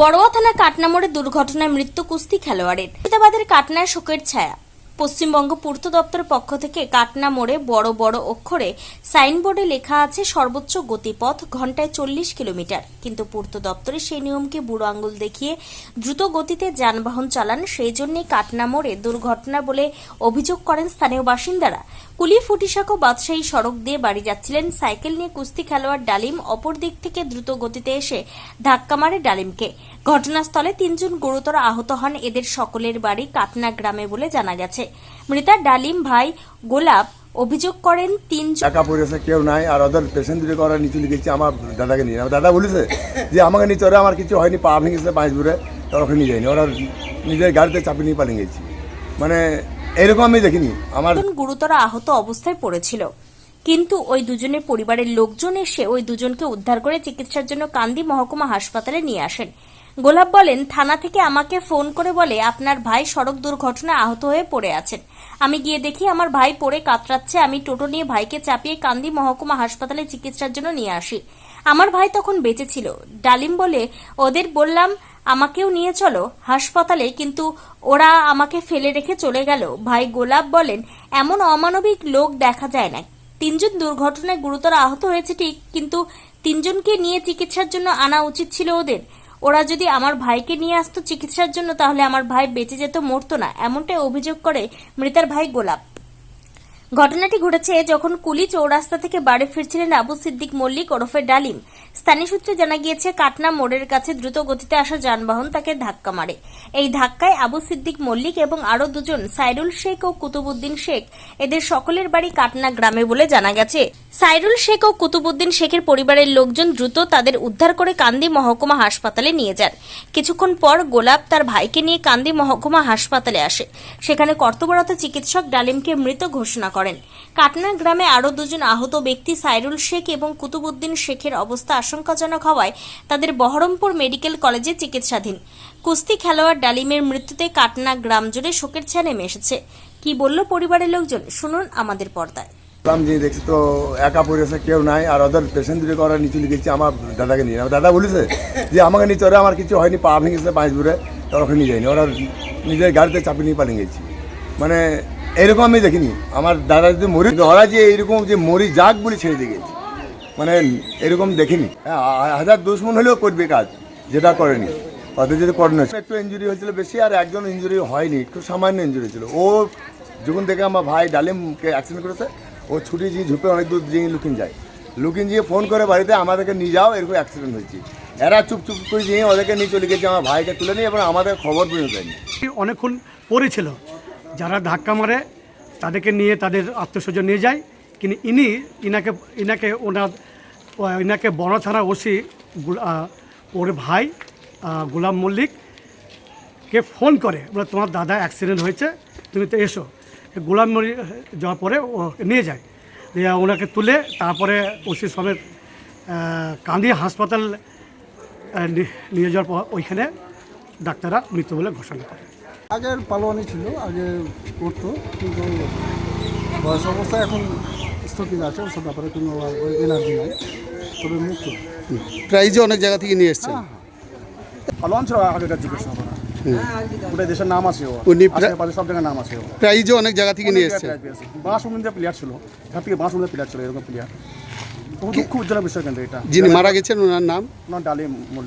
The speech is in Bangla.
বড়োয়া থানার কাটনা মোড়ে দুর্ঘটনায় মৃত্যু কুস্তি খেলোয়াড়ের। মুর্শিদাবাদের কাটনায় শোকের ছায়া। পশ্চিমবঙ্গ পূর্ত দপ্তরের পক্ষ থেকে কাটনা মোড়ে বড় বড় অক্ষরে সাইনবোর্ডে লেখা আছে সর্বোচ্চ গতিপথ ঘন্টায় চল্লিশ কিলোমিটার। কিন্তু পূর্ত দপ্তরে সেই নিয়মকে বুড়ো আঙ্গুল দেখিয়ে দ্রুত গতিতে যানবাহন চালান, সেই জন্যই কাটনা মোড়ে দুর্ঘটনা বলে অভিযোগ করেন স্থানীয় বাসিন্দারা। কুলি ও বাদশাহী সড়ক দিয়ে বাড়ি যাচ্ছিলেন। সাইকেল নিয়ে কুস্তি খেলোয়াড় ডালিম অপর দিক থেকে দ্রুত গতিতে এসে ধাক্কা মারে ডালিমকে। ঘটনাস্থলে তিনজন গুরুতর আহত হন। এদের সকলের বাড়ি কাটনা গ্রামে বলে জানা গেছে। মৃতা ডালিম ভাই গোলাপ অভিযোগ করেন তিন একা পড়েছে কেউ নাই আর ওদের পেশেন্ট দুটো করা, নিচে লিখেছে, আমার দাদাকে নিয়ে আমার দাদা বলেছে যে, আমাকে নিচে ওরা আমার কিছু হয়নি, পা ভেঙেছে, পাঁচ দূরে ওরা নিয়ে যায়নি ওরা নিজের গাড়িতে চাপিয়ে নিয়ে পালিয়ে গেছি। মানে এরকম আমি দেখিনি। আমার গুরুতর আহত অবস্থায় পড়েছিল। কিন্তু ওই দুজনের পরিবারের লোকজন এসে ওই দুজনকে উদ্ধার করে চিকিৎসার জন্য কান্দি মহকুমা হাসপাতালে নিয়ে আসেন। গোলাপ বলেন, থানা থেকে আমাকে ফোন করে বলে, আপনার ভাই সড়ক দুর্ঘটনায় আহত হয়ে পড়ে আছেন। আমি গিয়ে দেখি আমার ভাই পড়ে কাতরাচ্ছে। আমি টোটো নিয়ে ভাইকে চাপিয়ে কান্দি মহকুমা হাসপাতালে চিকিৎসার জন্য নিয়ে আসি। আমার ভাই তখন বেঁচে ছিল। ডালিম বলে, ওদের বললাম আমাকেও নিয়ে চলো। হাসপাতালে কিন্তু ওরা আমাকে ফেলে রেখে চলে গেল। ভাই গোলাপ বলেন, এমন অমানবিক লোক দেখা যায় না। তিনজন দুর্ঘটনায় গুরুতর আহত হয়েছে ঠিক, কিন্তু তিনজনকে নিয়ে চিকিৎসার জন্য আনা উচিত ছিল ওদের। ওরা যদি আমার ভাইকে নিয়ে আসতো চিকিৎসার জন্য, তাহলে আমার ভাই বেঁচে যেত, মরতো না। এমনটাই অভিযোগ করে মৃতার ভাই গোলাপ। ঘটনাটি ঘটেছে যখন কুলি চৌরাস্তা থেকে বাড়ি ফিরছিলেন আবু সিদ্দিক মল্লিক ওরফে ডালিম। স্থানীয় সূত্রে জানা গিয়েছে, কাটনা মোড়ের কাছে দ্রুত গতিতে আসা যানবাহন তাকে ধাক্কা মারে। এই ধাক্কায় আবু সিদ্দিক মল্লিক এবং আরও দুজন, সাইরুল শেখ ও কুতুবুদ্দিন শেখ, এদের সকলের বাড়ি কাটনা গ্রামে বলে জানা গেছে। সাইরুল শেখ ও কুতুবুদ্দিন শেখের পরিবারের লোকজন দ্রুত তাদের উদ্ধার করে কান্দি মহকুমা হাসপাতালে নিয়ে যান। কিছুক্ষণ পর গোলাপ তার ভাইকে নিয়ে কান্দি মহকুমা হাসপাতালে আসে। সেখানে কর্তব্যরত চিকিৎসক ডালিমকে মৃত ঘোষণা করেন। কাটনা গ্রামে আরও দুজন আহত ব্যক্তি সাইরুল শেখ এবং কুতুবুদ্দিন শেখের অবস্থা আশঙ্কাজনক হওয়ায় তাদের বহরমপুর মেডিকেল কলেজে চিকিৎসাধীন। কুস্তি খেলোয়াড় ডালিমের মৃত্যুতে কাটনা গ্রাম জুড়ে শোকের ছায়া নেমে এসেছে। কি বলল পরিবারের লোকজন? শুনুন আমাদের পর্দায়। আমি যে দেখছি তো একা পড়েছে কেউ নাই, আর ওদের পেশেন্ট দুটো করা নিচে লিখেছে, আমার দাদাকে নিয়ে আমার দাদা বলেছে যে, আমাকে নিচে ওরা আমার কিছু হয়নি, পা ভেঙেছে পাঁচ দূরে ওখানে নিয়ে যায়নি ওরা নিজের গাড়িতে চাপিয়ে নিয়ে পালিয়ে গেছি। মানে এরকম আমি দেখিনি। আমার দাদা যদি মরি ওরা যে এরকম যে মরি যাক বলে ছেড়ে দিয়ে গেছে। মানে এরকম দেখিনি। হ্যাঁ, হাজার দুশ্মন হলেও করবে কাজ যেটা করেনি। ওদের যদি করে না একটু ইঞ্জুরি হয়েছিল বেশি আর একজন ইঞ্জুরি হয়নি একটু সামান্য ইঞ্জুরি ছিল ও যখন থেকে আমার ভাই ডালিমকে অ্যাক্সিডেন্ট করেছে ও ছুটি দিয়ে ঝুপে অনেক দূর দিয়ে লুকিন যায়। লুকিন দিয়ে ফোন করে বাড়িতে আমাদেরকে নিয়ে যাও এরকম অ্যাক্সিডেন্ট হয়েছে। এরা চুপ চুপ করে দিয়ে ওদেরকে নিয়ে চলে গেছে আমার ভাইকে তুলে নিয়ে এবং আমাদের খবর পর্যন্ত দেয়নি। অনেকক্ষণ পড়েছিল। যারা ধাক্কা মারে তাদেরকে নিয়ে তাদের আত্মস্বজন নিয়ে যায়। কিন্তু ইনি, ইনাকে ইনাকে ওনার, ইনাকে বড় থানা ওসি ওর ভাই গোলাম মল্লিককে ফোন করে, বলে তোমার দাদা অ্যাক্সিডেন্ট হয়েছে, তুমি তো এসো। গোলাম মল্লিক যাওয়ার পরে ও নিয়ে যায়। দিয়ে ওনাকে তুলে তারপরে ওসি সমেত কান্দি হাসপাতাল নিয়ে যাওয়ার পর ওইখানে ডাক্তাররা মৃত্যু বলে ঘোষণা করে। আগের পালোয়ানি ছিল, আগে করতো, কিন্তু বয়স অবস্থা এখন স্থগিত আছে ওসব ব্যাপারে কোনো এনার্জি নাই তবে মুক্ত। প্রাইজও অনেক জায়গা থেকে নিয়ে এসছেন। পালোয়ান ছিল আগেকার জিজ্ঞাসা গোটা দেশের নাম আছে ওর উনি সব নাম আছে প্রাইজও অনেক জায়গা থেকে নিয়ে বাঁশ প্লেয়ার ছিল। এখান থেকে বাঁশ প্লেয়ার ছিল এরকম প্লেয়ার খুব দুঃখ উজ্জ্বল বিষয় কিন্তু এটা। যিনি মারা গেছেন ওনার নাম? ওনার ডালি মল্লিক।